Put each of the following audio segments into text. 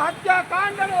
ಹತ್ಯಾಕಾಂಡಗಳು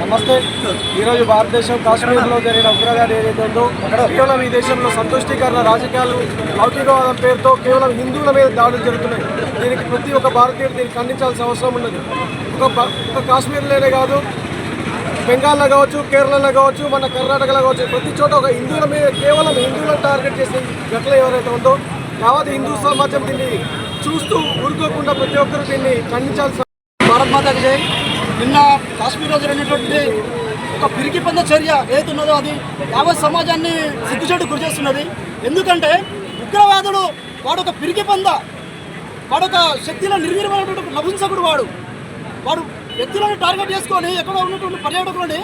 నమస్తే. ఈరోజు భారతదేశం కాశ్మీర్లో జరిగిన ఉగ్రదాడి ఏదైతే ఉందో కేవలం ఈ దేశంలో సంతుష్టీకరణ రాజకీయాలు లౌకికవాదం పేరుతో కేవలం హిందువుల మీద దాడులు జరుగుతున్నాయి. దీనికి ప్రతి ఒక్క భారతీయుడు దీన్ని ఖండించాల్సిన అవసరం ఉన్నది. ఒక ఒక కాశ్మీర్లోనే కాదు బెంగాల్లో కావచ్చు కేరళలో కావచ్చు మన కర్ణాటకలో కావచ్చు ప్రతి చోట ఒక హిందువుల మీద కేవలం హిందువులను టార్గెట్ చేసే ఘటన ఎవరైతే ఉందో యావత్ హిందూ సమాజం దీన్ని చూస్తూ ఊరుకోకుండా ప్రతి ఒక్కరు దీన్ని ఖండించాల్సిన భారత్ మాతాకి జై నిన్న కాశ్మీర్లో జరిగినటువంటి ఒక పిరికి పొంద చర్య ఏదైతే అది యావత్ సమాజాన్ని సిగ్గుచేటు గురి చేస్తున్నది. ఎందుకంటే ఉగ్రవాదుడు వాడొక పిరికి పొంద వాడు శక్తిలో నిర్వీరమైనటువంటి నపుంసకుడు వాడు. వాడు వ్యక్తులను టార్గెట్ చేసుకొని ఎక్కడ ఉన్నటువంటి పర్యాటకులని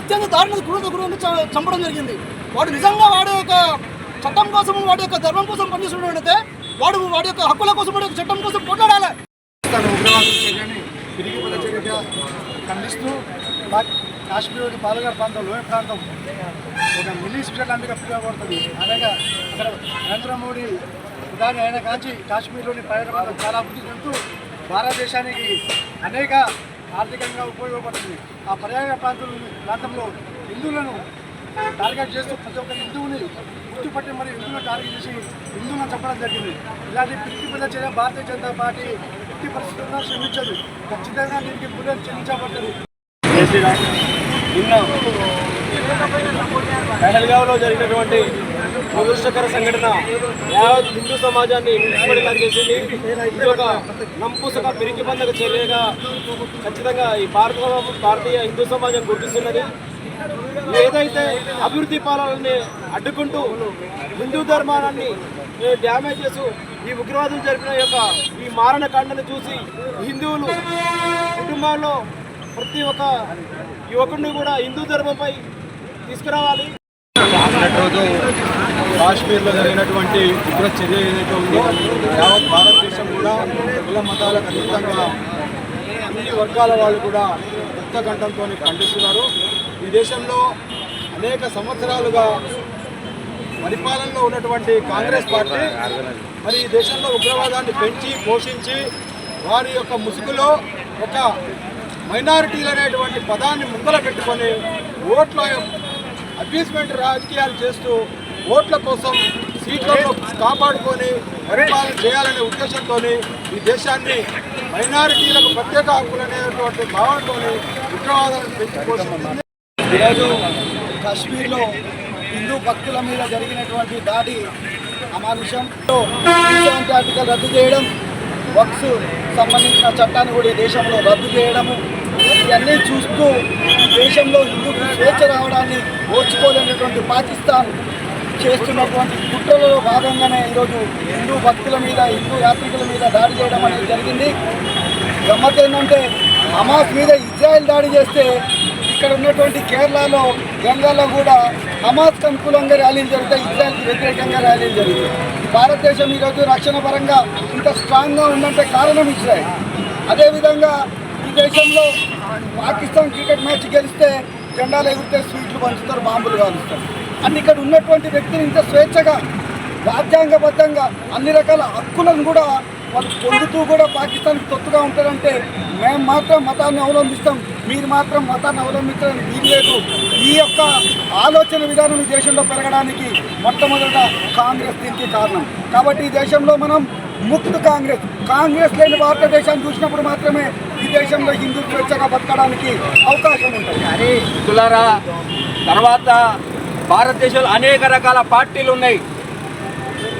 అత్యంత దారుణ క్రూరత గురించి చంపడం జరిగింది. వాడు నిజంగా వాడి యొక్క చట్టం కోసం వాడి యొక్క ధర్మం కోసం పనిచేస్తున్నట్టయితే వాడు వాడి యొక్క హక్కుల కోసం వాడి యొక్క చట్టం కోసం కొట్లాడాలి పాకిస్తాన్ ఉగ్రవాద చర్యని చర్యగా ఖండిస్తూ కాశ్మీర్ కాశ్మీర్లోని ప్రాంతం లోయ ప్రాంతం ఒక మినీ స్విట్జర్లాండ్గా పిలువబడుతుంది. అనగా అక్కడ నరేంద్ర మోడీ ప్రధాని అయిన కాంచి కాశ్మీర్లోని పర్యాటకం చాలా అభివృద్ధి చెందుతూ భారతదేశానికి అనేక ఆర్థికంగా ఉపయోగపడుతుంది. ఆ పర్యాటక ప్రాంతం ప్రాంతంలో హిందువులను టార్గెట్ చేస్తూ ప్రతి ఒక్క హిందువుని గుర్తుపట్టి మరి హిందువులను టార్గెట్ చేసి హిందువులను చెప్పడం జరిగింది. ఇలాంటి పిరికి పిల్ల చర్య భారతీయ జనతా పార్టీ ఎట్టి పరిస్థితుల్లో క్షమించదు. ఖచ్చితంగా దీనికి పునర్ చెల్లించబడ్డది నిన్న జరిగినటువంటి దురదృష్టకర సంఘటన యావత్ హిందూ సమాజాన్ని విడిపడేలా చేసింది. ఇది ఒక నంపుసక పిరికి పండగ చర్యగా ఖచ్చితంగా ఈ భారత భారతీయ హిందూ సమాజం గుర్తిస్తున్నది. ఏదైతే అభివృద్ధి పాలనని అడ్డుకుంటూ హిందూ ధర్మాన్ని డ్యామేజ్ చేస్తూ ఈ ఉగ్రవాదులు జరిపిన యొక్క ఈ మారణకాండను చూసి హిందువులు కుటుంబంలో ప్రతి ఒక్క యువకుడిని కూడా హిందూ ధర్మంపై తీసుకురావాలి. రోజు కాశ్మీర్లో జరిగినటువంటి ఉగ్ర చర్య ఏదైతే ఉందో యావత్ భారతదేశం కూడా కుల మతాలకు అతీతంగా అన్ని వర్గాల వాళ్ళు కూడా ముక్త కంఠంతో ఖండిస్తున్నారు. ఈ దేశంలో అనేక సంవత్సరాలుగా పరిపాలనలో ఉన్నటువంటి కాంగ్రెస్ పార్టీ మరి ఈ దేశంలో ఉగ్రవాదాన్ని పెంచి పోషించి వారి యొక్క ముసుగులో ఒక మైనారిటీలు అనేటువంటి పదాన్ని ముందర పెట్టుకొని ఓట్ల అబ్యూస్మెంట్ రాజకీయాలు చేస్తూ ఓట్ల కోసం సీట్లను కాపాడుకొని పరిపాలన చేయాలనే ఉద్దేశంతో ఈ దేశాన్ని మైనారిటీలకు ప్రత్యేక హక్కులు అనేటువంటి భావనతో ఉగ్రవాదాన్ని పెంచి ఈరోజు కాశ్మీర్లో హిందూ భక్తుల మీద జరిగినటువంటి దాడి అమానుషంలో ఆర్టికల్ రద్దు చేయడం వక్స్ సంబంధించిన చట్టాన్ని కూడా ఈ దేశంలో రద్దు చేయడము ఇవన్నీ చూస్తూ దేశంలో హిందూకు స్వేచ్ఛ రావడాన్ని ఓర్చుకోలేనటువంటి పాకిస్తాన్ చేస్తున్నటువంటి కుట్రలలో భాగంగానే ఈరోజు హిందూ భక్తుల మీద హిందూ యాత్రికుల మీద దాడి చేయడం అనేది జరిగింది. గమ్మత్ ఏంటంటే హమాస్ మీద ఇజ్రాయెల్ దాడి చేస్తే ఇక్కడ ఉన్నటువంటి కేరళలో గంగాలో కూడా హమాస్కి అనుకూలంగా ర్యాలీలు జరుగుతాయి ఇజ్రాయల్కి వ్యతిరేకంగా ర్యాలీలు జరుగుతాయి. భారతదేశం ఈరోజు రక్షణ పరంగా ఇంత స్ట్రాంగ్గా ఉందంటే కారణం ఇజ్రాయల్. అదేవిధంగా ఈ దేశంలో పాకిస్తాన్ క్రికెట్ మ్యాచ్ గెలిస్తే జెండాలు ఎగిరితే స్వీట్లు పంచుతారు బాంబులు కాలుస్తారు. అండ్ ఇక్కడ ఉన్నటువంటి వ్యక్తిని ఇంత స్వేచ్ఛగా రాజ్యాంగబద్ధంగా అన్ని రకాల హక్కులను కూడా వాళ్ళు పొందుతూ కూడా పాకిస్తాన్కి తొత్తుగా ఉంటారంటే మేము మాత్రం మతాన్ని అవలంబిస్తాం. మీరు మాత్రం మతాన్ని అవలంబించడానికి వీల్లేదు ఈ యొక్క ఆలోచన విధానం ఈ దేశంలో పెరగడానికి మొట్టమొదట కాంగ్రెస్ దీనికి కారణం. కాబట్టి ఈ దేశంలో మనం ముక్త్ కాంగ్రెస్ కాంగ్రెస్ లేని భారతదేశాన్ని చూసినప్పుడు మాత్రమే ఈ దేశంలో హిందూ స్వేచ్ఛగా బతకడానికి అవకాశం ఉంటుంది. మిత్రులారా తర్వాత భారతదేశంలో అనేక రకాల పార్టీలు ఉన్నాయి.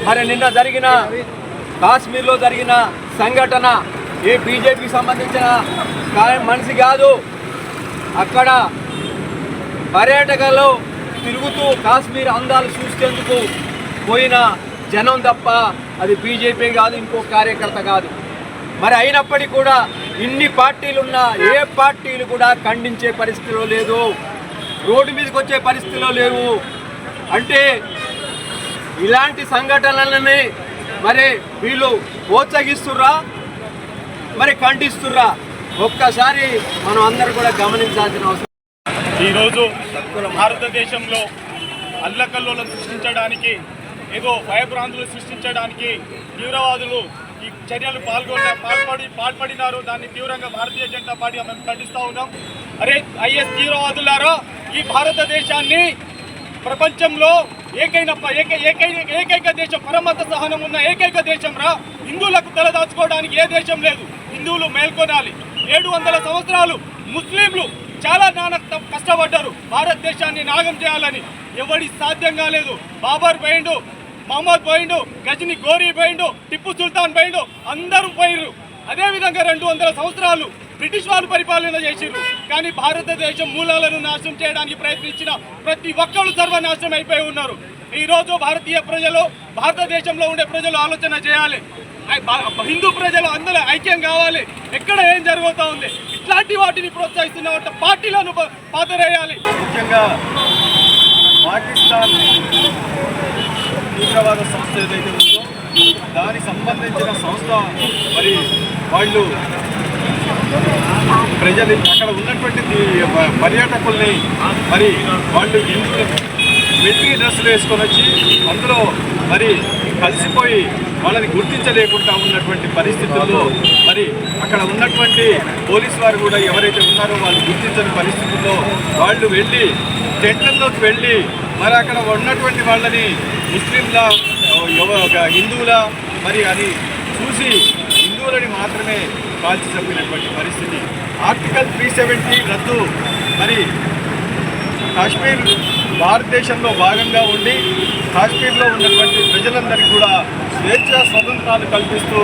మరి నిన్న జరిగిన కాశ్మీర్లో జరిగిన సంఘటన ఏ బీజేపీకి సంబంధించిన మనిషి కాదు. అక్కడ పర్యాటకలో తిరుగుతూ కాశ్మీర్ అందాలు చూసేందుకు పోయిన జనం తప్ప అది బీజేపీ కాదు ఇంకో కార్యకర్త కాదు. మరి అయినప్పటికీ కూడా ఇన్ని పార్టీలున్నా ఏ పార్టీలు కూడా ఖండించే పరిస్థితిలో లేదు. రోడ్డు మీదకి వచ్చే పరిస్థితిలో లేవు. అంటే ఇలాంటి సంఘటనలని మరి వీళ్ళు ప్రోత్సహిస్తుర్రా? మరి ఖండిస్తుర్రా? ఒక్కసారి మనం అందరూ కూడా గమనించాల్సిన అవసరం. ఈరోజు భారతదేశంలో అల్లకల్లోలను సృష్టించడానికి ఏదో భయభ్రాంతులు సృష్టించడానికి తీవ్రవాదులు ఈ చర్యలు పాల్గొన్న పాల్పడి పాల్పడినారు. దాన్ని తీవ్రంగా భారతీయ జనతా పార్టీ మేము ఖండిస్తూ ఉన్నాం. అరే ఐఎస్ తీవ్రవాదులారా ఈ భారతదేశాన్ని ప్రపంచంలో ఏకైన ఏక ఏకైక ఏకైక దేశం పరమత సహనం ఉన్న ఏకైక దేశం రా. హిందువులకు తలదాచుకోవడానికి ఏ దేశం లేదు. హిందువులు మేల్కొనాలి. ఏడు వందల సంవత్సరాలు ముస్లింలు చాలా నాన్న కష్టపడ్డారు. భారతదేశాన్ని నాగం చేయాలని ఎవడి సాధ్యం కాలేదు. బాబర్ పోయిండు మహమ్మద్ పోయిండు గజని గోరీ పోయిండు టిప్పు సుల్తాన్ పోయిండు అందరూ పోయిర్రు అదేవిధంగా రెండు వందల సంవత్సరాలు బ్రిటిష్ వాళ్ళు పరిపాలన చేసిర్రు. కానీ భారతదేశం మూలాలను నాశనం చేయడానికి ప్రయత్నించిన ప్రతి ఒక్కరు సర్వనాశనం అయిపోయి ఉన్నారు. ఈరోజు భారతీయ ప్రజలు భారతదేశంలో ఉండే ప్రజలు ఆలోచన చేయాలి. హిందూ ప్రజలు అందరూ ఐక్యం కావాలి. ఎక్కడ ఏం జరుగుతూ ఉంది? ఇట్లాంటి వాటిని ప్రోత్సహిస్తున్న పార్టీలను పాతరేయాలి. ముఖ్యంగా పాకిస్తాన్ తీవ్రవాద సంస్థ ఏదైతే ఉందో దానికి సంబంధించిన సంస్థ మరి వాళ్ళు ప్రజలు అక్కడ ఉన్నటువంటి పర్యాటకుల్ని మరి వాళ్ళు హిందువులు మిలిటరీ డ్రెస్సులు వేసుకొని వచ్చి అందులో మరి కలిసిపోయి వాళ్ళని గుర్తించలేకుండా ఉన్నటువంటి పరిస్థితుల్లో మరి అక్కడ ఉన్నటువంటి పోలీసు వారు కూడా ఎవరైతే ఉన్నారో వాళ్ళు గుర్తించని పరిస్థితుల్లో వాళ్ళు వెళ్ళి టెంట్లలోకి వెళ్ళి మరి అక్కడ ఉన్నటువంటి వాళ్ళని ముస్లింల ఒక హిందువుల మరి అది చూసి వస్తువులని మాత్రమే కాల్చి చంపినటువంటి పరిస్థితి. ఆర్టికల్ త్రీ సెవెంటీ రద్దు. మరి కాశ్మీర్ భారతదేశంలో భాగంగా ఉండి కాశ్మీర్లో ఉన్నటువంటి ప్రజలందరికీ కూడా స్వేచ్ఛ స్వతంత్రాలు కల్పిస్తూ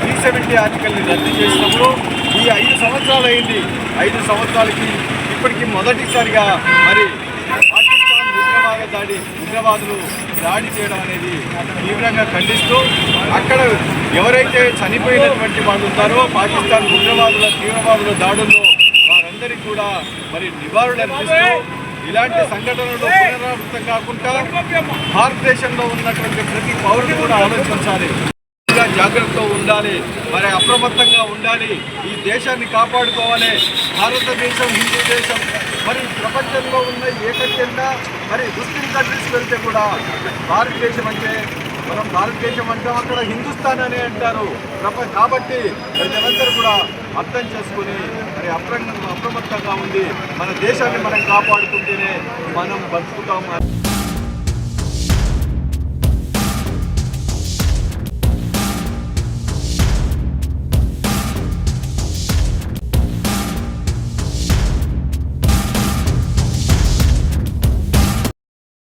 త్రీ సెవెంటీ ఆర్టికల్ని రద్దు చేసినప్పుడు ఈ ఐదు సంవత్సరాలు అయింది. ఐదు సంవత్సరాలకి ఇప్పటికీ మొదటిసారిగా మరి దాడి ఉగ్రవాదులు దాడి చేయడం అనేది తీవ్రంగా ఖండిస్తూ అక్కడ ఎవరైతే చనిపోయినటువంటి వాళ్ళు ఉంటారో పాకిస్తాన్ ఉగ్రవాదుల తీవ్రవాదుల దాడుల్లో వారందరికీ కూడా మరి నివారణ ఇలాంటి సంఘటనలు పునరావృతం కాకుండా భారతదేశంలో ఉన్నటువంటి ప్రతి పౌరుడు కూడా ఆలోచించాలి. ఇంకా జాగ్రత్తగా ఉండాలి. మరి అప్రమత్తంగా ఉండాలి. ఈ దేశాన్ని కాపాడుకోవాలి. భారతదేశం హిందూ దేశం మరి ప్రపంచంలో ఉన్న ఏకత్యంగా మరి ముస్లిం కంట్రీస్ వెళ్తే కూడా భారతదేశం అంటే మనం భారతదేశం అంటాం అక్కడ హిందుస్థాన్ అనే అంటారు. ప్రప- కాబట్టి ప్రజలందరూ కూడా అర్థం చేసుకుని మరి అప్ర అప్రమత్తంగా ఉంది మన దేశాన్ని మనం కాపాడుకుంటేనే మనం బతుకుతాం